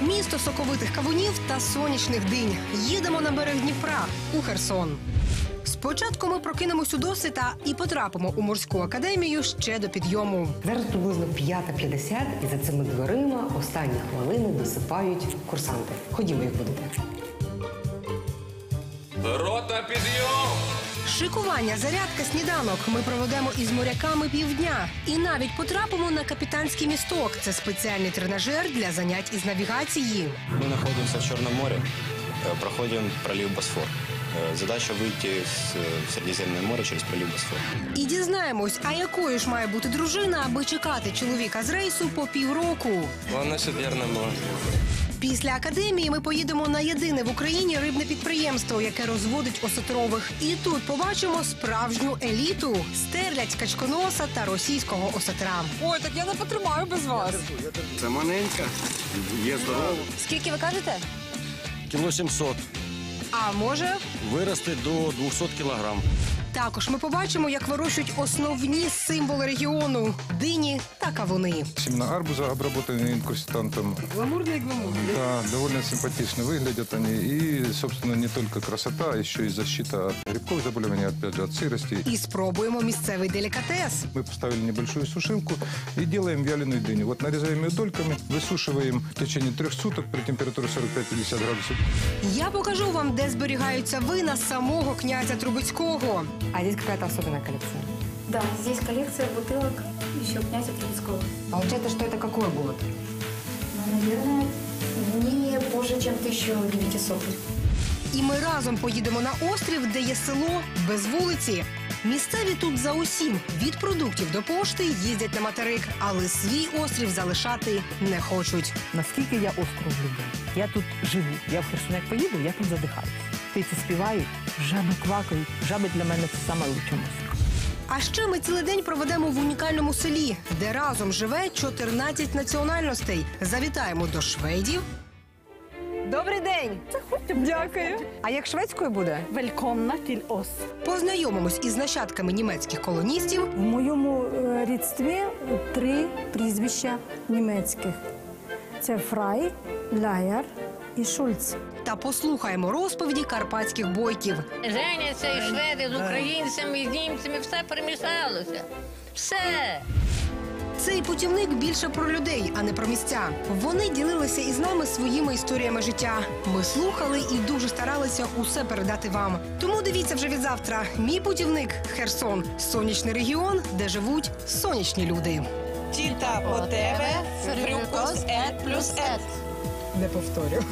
Місто соковитих кавунів та сонячних динь. Їдемо на берег Дніпра у Херсон. Спочатку ми прокинемось у досвіта і потрапимо у морську академію ще до підйому. Зараз приблизно 5.50 і за цими дверима останні хвилини досипають курсанти. Ходімо, як будете. Рота підйом! Шикування, зарядка, сніданок. Ми проведемо із моряками півдня і навіть потрапимо на капітанський місток. Це спеціальний тренажер для занять із навігації. Мы находимся в Черном море, э, проходим пролив Босфор. Э, Задача выйти с- в Средиземное море через пролив Босфор. І дізнаємось, а якою ж має бути дружина, аби чекати чоловіка з рейсу по півроку. Главное, щоб вірно було. Після академії ми поїдемо на єдине в Україні рибне підприємство, яке розводить осетрових. І тут побачимо справжню еліту стерлядь качконоса та російського осетра. Ой, так я не потримаю без вас. Це маленька, є здорова. Скільки ви кажете? Кіло 700. А може, Вирости до 200 кілограм. також ми побачимо, як вирощують основні символи регіону дині та кавуни. Семена арбуза обработаны инкрустантом. Гламурний гламурний. Да, довольно симпатично выглядят они. И, собственно, не только красота, а еще и защита от грибковых заболеваний, опять же, от сырости. І спробуємо місцевий делікатес. Мы поставили небольшую сушилку и делаем вяленую дыню. Вот нарезаем ее дольками, высушиваем в течение трех суток при температуре 45-50 градусов. Я покажу вам, де зберігаються вина самого князя Трубецького. А здесь какая-то особенная коллекция. Да, здесь коллекция бутылок еще князя Трубецкого. Получается, что это какой год? Ну, наверное, не позже, чем 1900. І ми разом поїдемо на острів, де є село без вулиці. Місцеві тут за усім від продуктів до пошти їздять на материк, але свій острів залишати не хочуть. наскільки я остров люблю. Я тут живу. Я в Херсон як поїду, я тут задихаюся. Птиці співають, жаби квакають. Жаби для мене це саме музика. А ще ми цілий день проведемо в унікальному селі, де разом живе 14 національностей. Завітаємо до шведів. Добрий день! Дякую. А як шведською буде? Велькомна тіль ос. Познайомимось із нащадками німецьких колоністів В моєму е, рідстві три прізвища німецьких: це Фрай, Ляяр і Шульц. та послухаємо розповіді карпатських бойків. Женяться і шведи з українцями, і з німцями, все перемішалося. Все. Цей путівник більше про людей, а не про місця. Вони ділилися із нами своїми історіями життя. Ми слухали і дуже старалися усе передати вам. Тому дивіться вже від завтра. Мій путівник Херсон сонячний регіон, де живуть сонячні люди. Тіта по тебе, плюс ет. Не повторю.